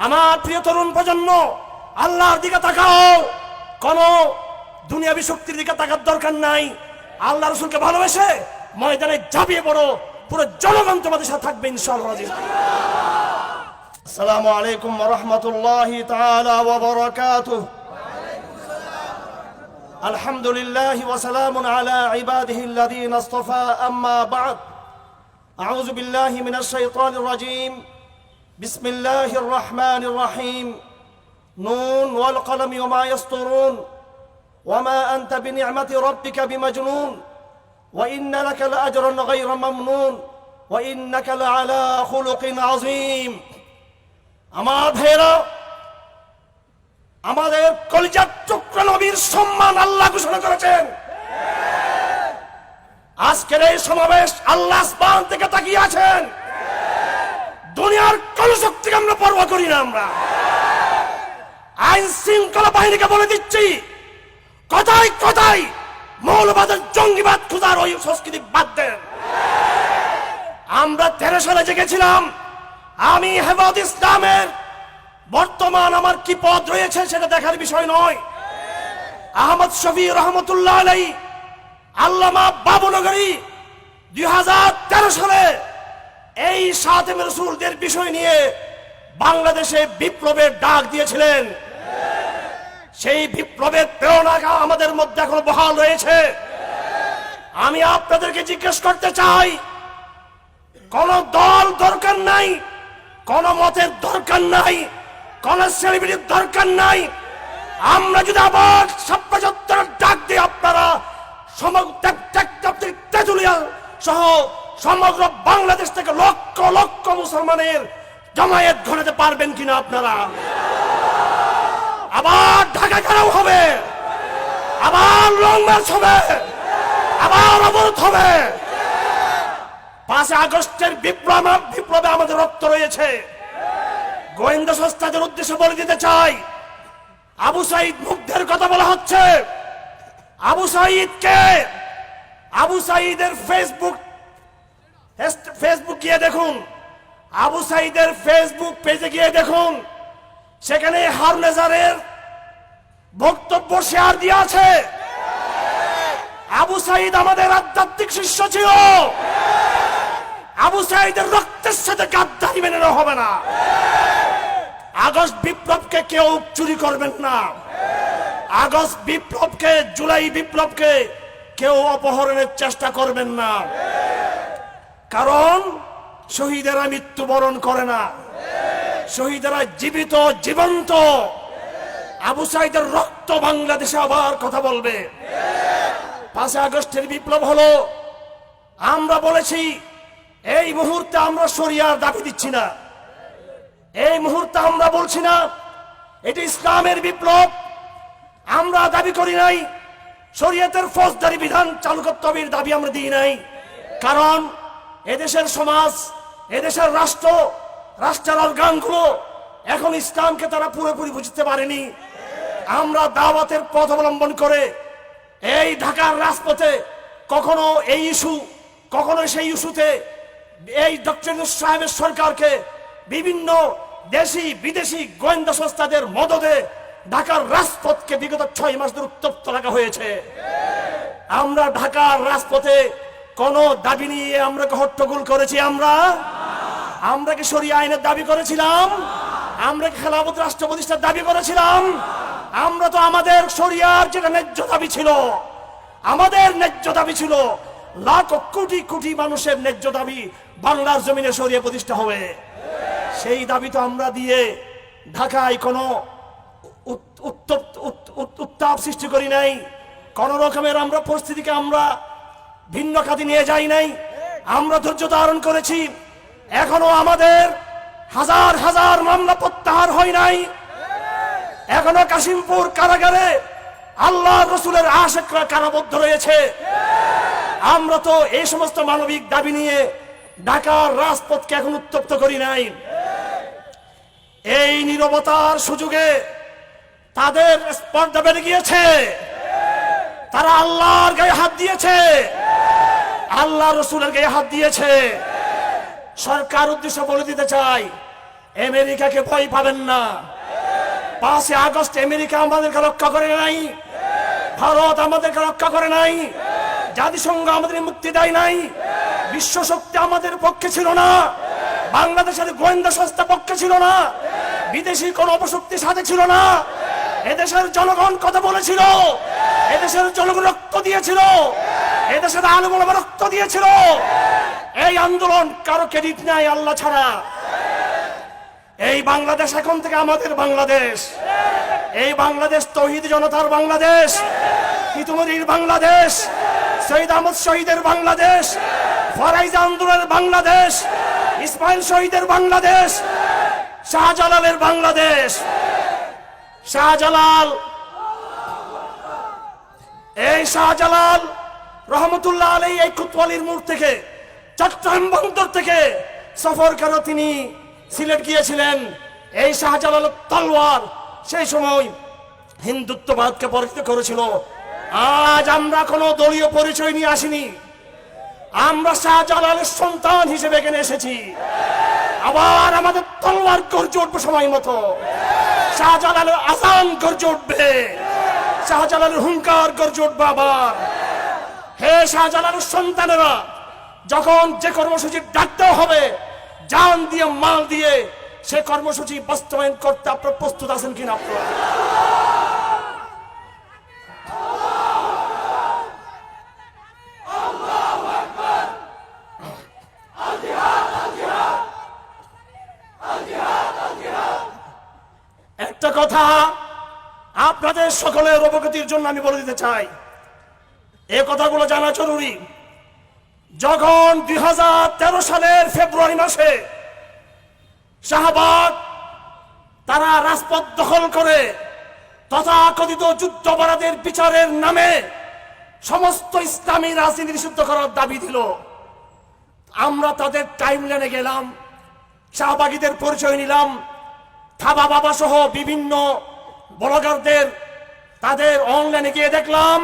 আমার প্রিয় তরুণ প্রজন্ম আল্লাহর দিকে তাকাও কোন দুনিয়াবি শক্তির দিকে তাকার দরকার নাই আল্লাহ রসুলকে ভালোবেসে ময়দানে ঝাঁপিয়ে পড়ো পুরো জনগণ তোমাদের সাথে থাকবে ইনশাআল্লাহ السلام عليكم ورحمة الله تعالى وبركاته الحمد لله وسلام على عباده الذين اصطفى أما بعد أعوذ بالله من الشيطان الرجيم বিসমিল্লাহির রহমানির রহিম নুন ওয়াল কলমি ওমা ইস্তুরুন ওয়ামা আনতা বিনিআমাতি রাব্বিকা বিমাজনুন। ওয়া ইন্না লাকা লাআজরান গায়রা মামনুন। ওয়া ইন্নাকা লাআলা খুলুকিন আযীম। আমার ভাইরা আমাদের কলিজার টুকরা নবীর সম্মান আল্লাহ ঘোষণা করেছেন। আজকের এই সমাবেশ আল্লাহ থেকে তাকিয়ে আছেন। দুনিয়ার কোন শক্তিকে আমরা পরোয়া করি না আমরা। আইন শৃঙ্খলা বাহিনীকে বলে দিচ্ছি কথাই কথাই মৌলবাদের জঙ্গিবাদ খুঁজার ওই সংস্কৃতি বাদ দেন। আমরা তেরো সালে জেগেছিলাম, আমি হেফাজ ইসলামের বর্তমান আমার কি পদ রয়েছে সেটা দেখার বিষয় নয়। আহমদ শফি রহমতুল্লাহ আল্লামা বাবুনগরী দুই হাজার তেরো সালে এই সাতেম রসুলদের বিষয় নিয়ে বাংলাদেশে বিপ্লবের ডাক দিয়েছিলেন। সেই বিপ্লবের প্রেরণা আমাদের মধ্যে এখন বহাল রয়েছে। আমি আপনাদেরকে জিজ্ঞেস করতে চাই, কোন দল দরকার নাই, কোন মতের দরকার নাই, কোন সেলিব্রিটির দরকার নাই? আমরা যদি আবার সভ্যচত্বর ডাক দিই আপনারা, সমগ্র সহ সমগ্র বাংলাদেশ থেকে লক্ষ লক্ষ মুসলমানের জমায়েত ঘটাতে পারবেন কিনা আপনারা? আবার ঢাকা ঘেরাও হবে। আবার লং মার্চ হবে। আবার অবরোধ হবে। পাঁচে আগস্টের বিপ্লব বিপ্লবে আমাদের রক্ত রয়েছে। গোয়েন্দা সংস্থাদের উদ্দেশ্যে বলে দিতে চাই, আবু সাইদ মুগ্ধের কথা বলা হচ্ছে। আবু সাইদকে আবু সাইদের ফেসবুক ফেসবুক গিয়ে দেখুন। আবু সাইদের ফেসবুক পেজে গিয়ে দেখুন। সেখানে হারনেজারের বক্তব্য শেয়ার দিয়ে আছে। আবু সাইদ আমাদের আধ্যাত্মিক শিষ্য ছিল। আবু সাইদের রক্তের সাথে গাদ্দারি মেনে হবে না। আগস্ট বিপ্লবকে কেউ চুরি করবেন না। আগস্ট বিপ্লবকে, জুলাই বিপ্লবকে কেউ অপহরণের চেষ্টা করবেন না। কারণ শহীদেরা মৃত্যুবরণ করে না। শহীদেরা জীবিত, জীবন্ত। আবু সাইদের রক্ত বাংলাদেশে আবার কথা বলবে। পাঁচে আগস্টের বিপ্লব হলো, আমরা বলেছি, এই মুহূর্তে আমরা শরিয়ার দাবি দিচ্ছি না। এই মুহূর্তে আমরা বলছি না, এটি ইসলামের বিপ্লব। আমরা দাবি করি নাই, শরীয়তের ফৌজদারি বিধান চালু করতে হবে দাবি আমরা দিই নাই। কারণ এদেশের সমাজ, এদেশের রাষ্ট্র, রাষ্ট্রের অর্গানগুলো এখন ইসলামকে তারা পুরোপুরি বুঝতে পারেনি। আমরা দাওয়াতের পথ অবলম্বন করে এই ঢাকার রাজপথে কখনো এই ইস্যু, কখনো সেই ইস্যুতে এই ডক্টর সাহেবের সরকারকে বিভিন্ন দেশি, বিদেশি গোয়েন্দা সংস্থাদের মদদে ঢাকার রাজপথকে বিগত ছয় মাস ধরে উত্তপ্ত রাখা হয়েছে। আমরা ঢাকার রাজপথে কোন দাবি নিয়ে আমরা হট্টগোল করেছি আমরা? আমরা কি সরিয়ে আইনের দাবি করেছিলাম? আমরা কি খেলাফত রাষ্ট্র প্রতিষ্ঠার দাবি করেছিলাম? আমরা তো আমাদের শরিয়ার যেটা ন্যায্য দাবি ছিল, আমাদের ন্যায্য দাবি ছিল, লাখ কোটি কোটি মানুষের ন্যায্য দাবি বাংলার জমিনে সরিয়ে প্রতিষ্ঠা হবে। সেই দাবি তো আমরা দিয়ে ঢাকায় কোনো উত- উত্তপ্ত, উত- উত- উত্তাপ সৃষ্টি করি নাই। কোন রকমের আমরা পরিস্থিতিকে আমরা ভিন্ন খাতে নিয়ে যাই নাই। আমরা ধৈর্য ধারণ করেছি। এখনও আমাদের হাজার হাজার মামলা প্রত্যাহার হয় নাই। এখনও কাশিমপুর কারাগারে আল্লাহ রসুলের আশেকরা কারাবদ্ধ রয়েছে। আমরা তো এই সমস্ত মানবিক দাবি নিয়ে ঢাকার রাজপথকে এখন উত্তপ্ত করি নাই। এই নিরবতার সুযোগে তাদের স্পর্ধা বেড়ে গিয়েছে। তারা আল্লাহর গায়ে হাত দিয়েছে। আল্লাহ রসুলের গায়ে হাত দিয়েছে। সরকার উদ্দেশ্য বলে দিতে চাই, আমেরিকাকে ভয় পাবেন না। পাঁচই আগস্ট আমেরিকা আমাদেরকে রক্ষা করে নাই। ভারত আমাদেরকে রক্ষা করে নাই। জাতিসংঘ আমাদের মুক্তি দেয় নাই। বিশ্ব শক্তি আমাদের পক্ষে ছিল না। বাংলাদেশের গোয়েন্দা সংস্থা পক্ষে ছিল না। বিদেশি কোন অপশক্তির সাথে ছিল না। এদেশের জনগণ কথা বলেছিল। এদেশের জনগণ রক্ত দিয়েছিল। এদেশের আলমোলমা রক্ত দিয়েছিল। এই আন্দোলন কারও ক্রেডিট নাই, আল্লাহ ছাড়া। এই বাংলাদেশ এখন থেকে আমাদের বাংলাদেশ। এই বাংলাদেশ তহিদ জনতার বাংলাদেশ। তিতুমরির বাংলাদেশ। শহীদ আহমদ শহীদের বাংলাদেশ। ফরাইজ আন্দোলনের বাংলাদেশ। ইসমাইল শহীদের বাংলাদেশ। শাহজালালের বাংলাদেশ। শাহজালাল। এই শাহজালাল রহমতুল্লাহ আলী এই কুতওয়ালির মোড় থেকে, চট্টগ্রাম বন্দর থেকে সফর করে তিনি সিলেট গিয়েছিলেন। এই শাহজালাল তলোয়ার সেই সময় হিন্দুত্ববাদকে পরিচিত করেছিল। আজ আমরা কোনো দলীয় পরিচয় নিয়ে আসিনি। আমরা শাহজালালের সন্তান হিসেবে এখানে এসেছি। আবার আমাদের তলোয়ার গর্জে উঠবে সময় মতো। শাহজালালের আসান গর্জে উঠবে। শাহজালালের হুঙ্কার গর্জে উঠবে আবার। হে শাহজালালের সন্তানেরা, যখন যে কর্মসূচি ডাকতে হবে, জান দিয়ে, মাল দিয়ে, সে কর্মসূচি বাস্তবায়ন করতে আপনার প্রস্তুত আছেন কিনা আপনারা? একটা কথা আপনাদের সকলের অবগতির জন্য আমি বলে দিতে চাই। এ কথাগুলো জানা জরুরি। যখন দুই হাজার তেরো সালের ফেব্রুয়ারি মাসে শাহবাগ তারা রাজপথ দখল করে তথাকথিত যুদ্ধাপরাধের বিচারের নামে সমস্ত ইসলামী রাজনীতি নিষিদ্ধ করার দাবি দিল। আমরা তাদের টাইম লাইনে গেলাম, শাহবাগীদের পরিচয় নিলাম, থাবা বাবা সহ বিভিন্ন ব্লগারদের তাদের অনলাইনে গিয়ে দেখলাম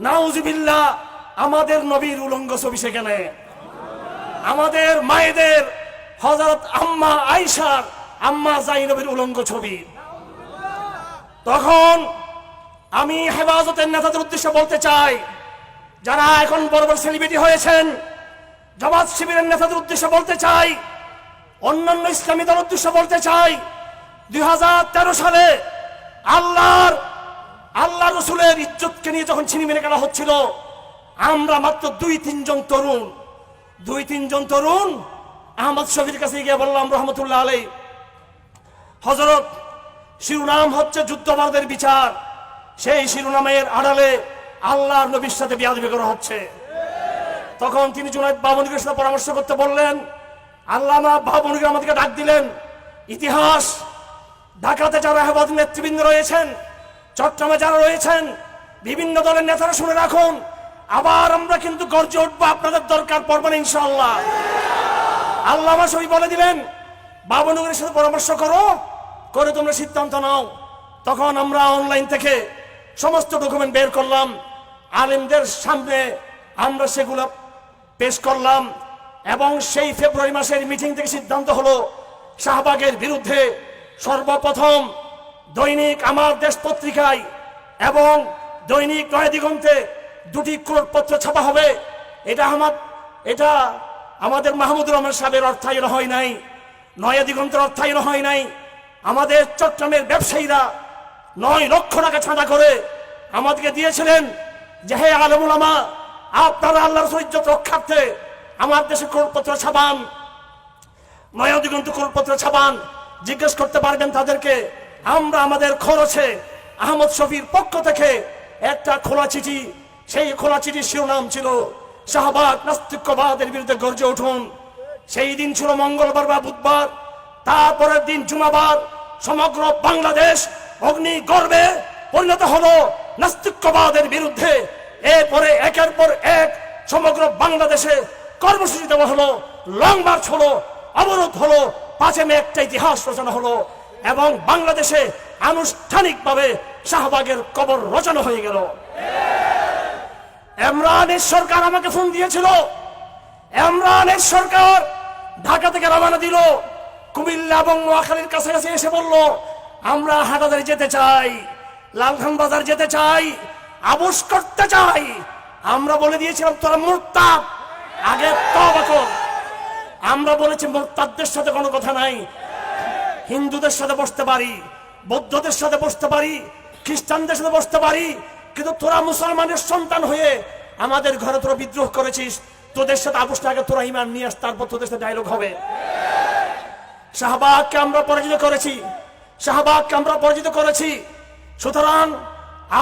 নাউজুবিল্লা আমাদের নবীর উলঙ্গ ছবি সেখানে। আমাদের মায়েদের হজরত আম্মা আইসার আম্মা জাইনবের উলঙ্গ ছবি। তখন আমি হেফাজতের নেতাদের উদ্দেশ্যে বলতে চাই, যারা এখন বড় বড় সেলিব্রিটি হয়েছেন, জমাত শিবিরের নেতাদের উদ্দেশ্যে বলতে চাই, অন্যান্য ইসলামী দল উদ্দেশ্যে বলতে চাই, দুই হাজার তেরো সালে আল্লাহর আল্লাহ রসুলের ইজ্জতকে নিয়ে যখন ছিনি মেরে করা হচ্ছিল, আমরা মাত্র দুই তিনজন তরুণ। দুই তিনজন তরুণ, আহমদ শফির কাছে গিয়ে বললাম, রহমতুল্লাহ আলী হজরত শিরোনাম হচ্ছে যুদ্ধবাদের বিচার। সেই শিরোনামের আড়ালে আল্লাহর নবীর সাথে বিয়াদবি করা হচ্ছে। তখন তিনি জুনায়দ বাবনিকের সাথে পরামর্শ করতে বললেন, আল্লামা বাবনিকে আমাদেরকে ডাক দিলেন, ইতিহাস, ঢাকাতে যারা হেফাজ নেতৃবৃন্দ রয়েছেন চট্টগ্রামে যারা রয়েছেন, বিভিন্ন দলের নেতারা শুনে রাখুন, আবার আমরা কিন্তু গর্জে উঠবো, আপনাদের দরকার পড়বে না, ইনশাআল্লাহ। আল্লাহ শরীফ বলে দিলেন বাবনগরের সাথে পরামর্শ করো, করে তোমরা সিদ্ধান্ত নাও। তখন আমরা অনলাইন থেকে সমস্ত ডকুমেন্ট বের করলাম, আলেমদের সামনে আমরা সেগুলো পেশ করলাম, এবং সেই ফেব্রুয়ারি মাসের মিটিং থেকে সিদ্ধান্ত হলো, শাহবাগের বিরুদ্ধে সর্বপ্রথম দৈনিক আমার দেশ পত্রিকায় এবং দৈনিক নয় দিগন্তে দুটি ক্রোড়পত্র ছাপা হবে। এটা আমার এটা আমাদের মাহমুদুর রহমান সাহেবের অর্থায়ন হয় নাই। নয়া দিগন্তের অর্থায়ন হয় নাই। আমাদের চট্টগ্রামের ব্যবসায়ীরা নয় লক্ষ টাকা ছাঁদা করে আমাদেরকে দিয়েছিলেন যে, হে আলমুলামা আপনারা আল্লাহর সৈর্য রক্ষার্থে আমার দেশে ক্রোড়পত্র ছাপান। নয়া দিগন্ত ক্রোড়পত্র ছাপান। জিজ্ঞেস করতে পারবেন তাদেরকে আমরা আমাদের খরচে আহমদ শফির পক্ষ থেকে একটা খোলা চিঠি, সেই খোলা চিঠির শিরোনাম ছিল, শাহবাগ নাস্তিক্যবাদের বিরুদ্ধে গর্জে উঠুন। সেই দিন ছিল মঙ্গলবার বা বুধবার, তারপরের দিন জুমাবার। সমগ্র বাংলাদেশ অগ্নি গর্বে পরিণত হলো নাস্তিক্যবাদের বিরুদ্ধে। এরপরে একের পর এক সমগ্র বাংলাদেশে কর্মসূচি দেওয়া হলো, লং মার্চ হলো, অবরোধ হলো পাঁচে মে একটা ইতিহাস রচনা হলো। এবং বাংলাদেশে আনুষ্ঠানিকভাবে শাহবাগের কবর রচনা হয়ে গেল। ইমরানের সরকার আমাকে ফোন দিয়েছিল। এমরানের সরকার ঢাকা থেকে রওনা দিল। কুমিল্লা এবং নোয়াখালীর কাছাকাছি এসে বলল, আমরা হাটাদারি যেতে চাই, লালখান বাজার যেতে চাই, আবুস করতে চাই। আমরা বলে দিয়েছিলাম, তোরা মোরতাদ, আগে তবা আমরা বলেছি, মোরতাদদের সাথে কোনো কথা নাই হিন্দুদের সাথে বসতে পারি, বৌদ্ধদের সাথে বসতে পারি, খ্রিস্টানদের সাথে বসতে পারি, কিন্তু তোরা মুসলমানের সন্তান হয়ে আমাদের ঘরে তোরা বিদ্রোহ করেছিস, তোদের সাথে আবুসটা আগে তোরা ইমান নিয়ে আস, তারপর তোদের সাথে ডায়লগ হবে। শাহবাগকে আমরা পরাজিত করেছি, শাহবাগকে আমরা পরাজিত করেছি। সুতরাং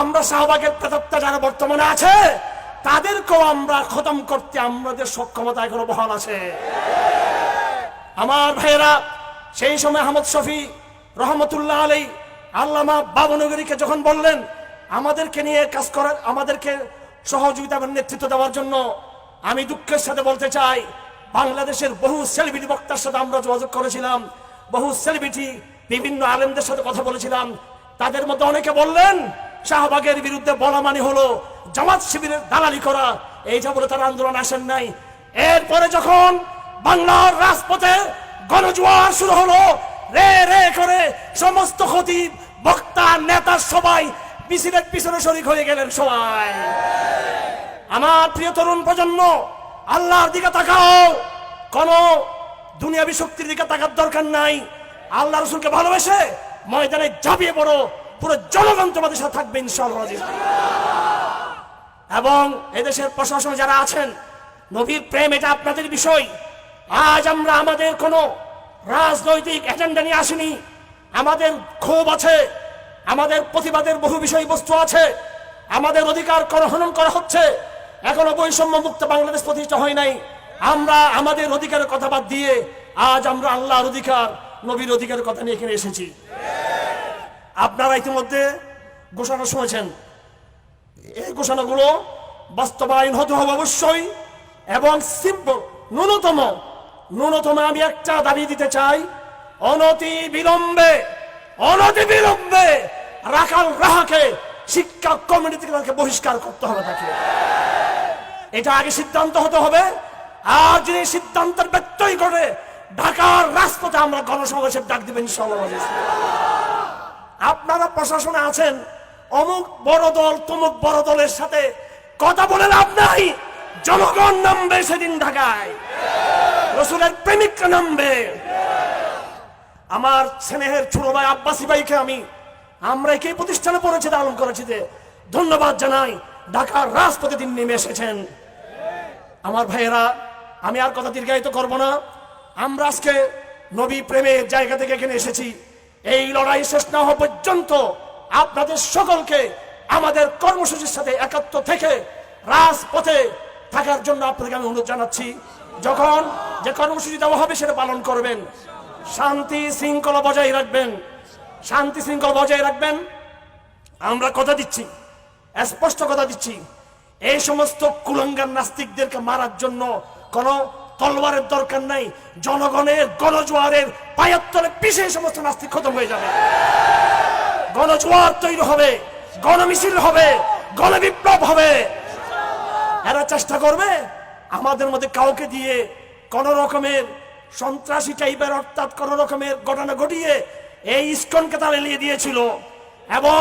আমরা শাহবাগের প্রেতাত্মা যারা বর্তমানে আছে, তাদেরকেও আমরা খতম করতে আমাদের সক্ষমতা এখনও বহাল আছে। আমার ভাইয়েরা সেই সময় আহমদ শফি রহমতুল্লাহ আলী আল্লামা বাবনগরীকে যখন বললেন, আমাদেরকে নিয়ে কাজ করার, আমাদেরকে সহযোগিতা এবং নেতৃত্ব দেওয়ার জন্য আমি দুঃখের সাথে বলতে চাই, বাংলাদেশের বহু সেলিব্রিটি বক্তার সাথে আমরা যোগাযোগ করেছিলাম, বহু সেলিব্রিটি বিভিন্ন আলেমদের সাথে কথা বলেছিলাম। তাদের মধ্যে অনেকে বললেন, শাহবাগের বিরুদ্ধে বলা মানে হলো জামাত শিবিরের দালালি করা, এই যা বলে তারা আন্দোলন আসেন নাই। এরপরে যখন বাংলার রাজপথে গণজোয়ার শুরু হলো। রে রে করে সমস্ত খতিব, বক্তা, নেতা সবাই মিছিলের পিছনে শরিক হয়ে গেলেন সবাই। আমার প্রিয় তরুণ প্রজন্ম, আল্লাহর দিকে তাকাও। কোন দুনিয়াবি শক্তির দিকে তাকার দরকার নাই। আল্লাহ রসুলকে ভালোবেসে ময়দানে ঝাঁপিয়ে পড়ো। পুরো জনগণ তোমাদের সাথে থাকবে ইনশাআল্লাহ। এবং এদেশের প্রশাসন যারা আছেন, নবীর প্রেম এটা আপনাদের বিষয়। আজ আমরা আমাদের কোনো রাজনৈতিক এজেন্ডা নিয়ে আসিনি। আমাদের ক্ষোভ আছে, আমাদের প্রতিবাদের বহু বিষয়বস্তু আছে, আমাদের অধিকার করহনন করা হচ্ছে। এখনও বৈষম্য মুক্ত বাংলাদেশ প্রতিষ্ঠা হয় নাই। আমরা আমাদের অধিকারের কথা বাদ দিয়ে আজ আমরা আল্লাহর অধিকার, নবীর অধিকারের কথা নিয়ে এখানে এসেছি। আপনারা ইতিমধ্যে ঘোষণা শুনেছেন। এই ঘোষণাগুলো বাস্তবায়ন হতে হবে অবশ্যই এবং সিম্পল, ন্যূনতম ন্যূনতম আমি একটা দাবি দিতে চাই। অনতি বিলম্বে অনতি বিলম্বে রাখাল রাহাকে শিক্ষা কমিটি থেকে বহিষ্কার করতে হবে তাকে। এটা আগে সিদ্ধান্ত হতে হবে। আর যদি সিদ্ধান্তের ব্যত্যয় করে ঢাকার রাজপথে আমরা গণসমাবেশের ডাক দিবেন আপনারা প্রশাসনে আছেন, অমুক বড় দল, তমুক বড় দলের সাথে কথা বলে লাভ নাই। জনগণ নামবে সেদিন ঢাকায়। রসুলের প্রেমিকরা নামবে। আমার স্নেহের ছোট ভাই আব্বাসী ভাইকে আমি, আমরা একই প্রতিষ্ঠানে পড়েছি লালন করেছি যে ধন্যবাদ জানাই, ঢাকার রাজপথে দিন নেমে এসেছেন। আমার ভাইয়েরা, আমি আর কথা দীর্ঘায়িত করব না। আমরা আজকে নবী প্রেমের জায়গা থেকে এখানে এসেছি। এই লড়াই শেষ না হওয়া পর্যন্ত আপনাদের সকলকে আমাদের কর্মসূচির সাথে একাত্ম থেকে রাজপথে থাকার জন্য আপনাদেরকে আমি অনুরোধ জানাচ্ছি, যখন যে কর্মসূচি দেওয়া হবে সেটা পালন করবেন। শান্তি শৃঙ্খলা বজায় রাখবেন। শান্তি শৃঙ্খলা বজায় রাখবেন। আমরা কথা দিচ্ছি, স্পষ্ট কথা দিচ্ছি। এই সমস্ত কুলঙ্গার নাস্তিকদেরকে মারার জন্য কোন তলোয়ারের দরকার নাই। জনগণের গণজোয়ারের পায়ের পিছিয়ে সমস্ত নাস্তিক খতম হয়ে যাবে। গণজোয়ার তৈরি হবে, গণমিছিল হবে, গণবিপ্লব হবে। এরা চেষ্টা করবে আমাদের মধ্যে কাউকে দিয়ে কোন রকমের সন্ত্রাসী টাইপের অর্থাৎ কোন রকমের ঘটনা ঘটিয়ে এই ইস্কনকে তারা এলিয়ে দিয়েছিল এবং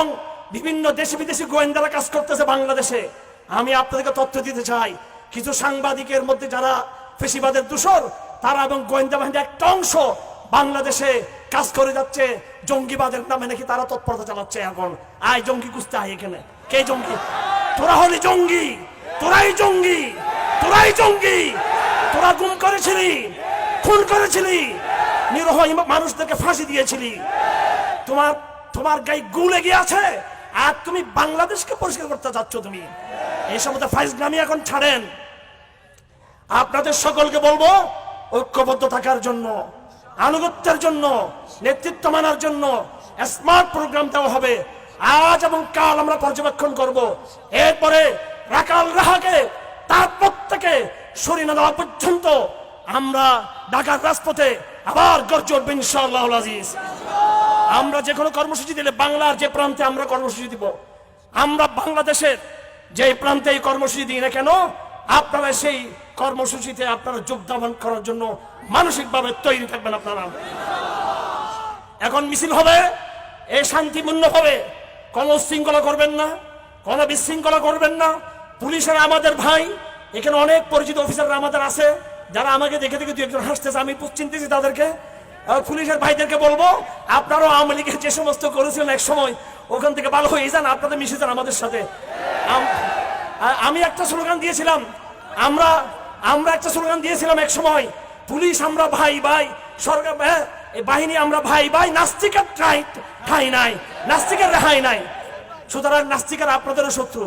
বিভিন্ন দেশে বিদেশি গোয়েন্দারা কাজ করতেছে বাংলাদেশে। আমি আপনাদেরকে তথ্য দিতে চাই, কিছু সাংবাদিকের মধ্যে যারা ফেসিবাদের দূষর, তারা এবং গোয়েন্দা বাহিনীর একটা অংশ বাংলাদেশে কাজ করে যাচ্ছে, জঙ্গিবাদের নামে নাকি তারা তৎপরতা চালাচ্ছে এখন। আয় জঙ্গি কুস্তে আয় এখানে। কে জঙ্গি? তোরা হলি জঙ্গি! তোরাই জঙ্গি তোরাই জঙ্গি। তোরা গুম করেছিলি, খুন করেছিলি। নিরহ মানুষদেরকে ফাঁসি দিয়েছিলি। তোমার তোমার গায়ে গু লেগে আছে, আর তুমি বাংলাদেশকে পরিষ্কার করতে যাচ্ছ তুমি। এই সমস্ত ফাইজলামি এখন ছাড়েন। আপনাদের সকলকে বলব, ঐক্যবদ্ধ থাকার জন্য, আনুগত্যের জন্য, নেতৃত্ব মানার জন্য স্মার্ট প্রোগ্রাম দেওয়া হবে। আজ এবং কাল আমরা পর্যবেক্ষণ করব। এরপরে রাকাল রাহাকে তার প্রত্যেকে সরিয়ে না দেওয়া পর্যন্ত আমরা ঢাকার রাজপথে আবার গর্জ উঠবে ইনশাআল্লাহ আজিজ। আমরা যে কোনো কর্মসূচি দিলে বাংলার যে প্রান্তে আমরা কর্মসূচি দিব, আমরা বাংলাদেশের যে প্রান্তে এই কর্মসূচি দিই না কেন, আপনারা সেই কর্মসূচিতে আপনারা যোগদান করার জন্য মানসিকভাবে তৈরি থাকবেন আপনারা। এখন মিছিল হবে, এ শান্তিপূর্ণ হবে কোনো শৃঙ্খলা করবেন না, কোনো বিশৃঙ্খলা করবেন না পুলিশেরা আমাদের ভাই এখানে অনেক পরিচিত অফিসাররা আমাদের আছে যারা আমাকে দেখে দেখে দু একজন হাসতেছে আমি চিনতেছি তাদেরকে। পুলিশের ভাইদেরকে বলব আপনারাও আওয়ামী লীগের যে সমস্ত করেছিলেন এক সময় ওখান থেকে ভালো হয়ে যান আপনাদের মিশে যান আমাদের সাথে। আমি একটা স্লোগান দিয়েছিলাম আমরা আমরা একটা স্লোগান দিয়েছিলাম এক সময় পুলিশ আমরা ভাই ভাই সরকার হ্যাঁ, বাহিনী আমরা ভাই ভাই নাস্তিকের ঠাই ঠাই নাই নাস্তিকের রেহাই নাই। সুতরাং নাস্তিকের আপনাদেরও শত্রু।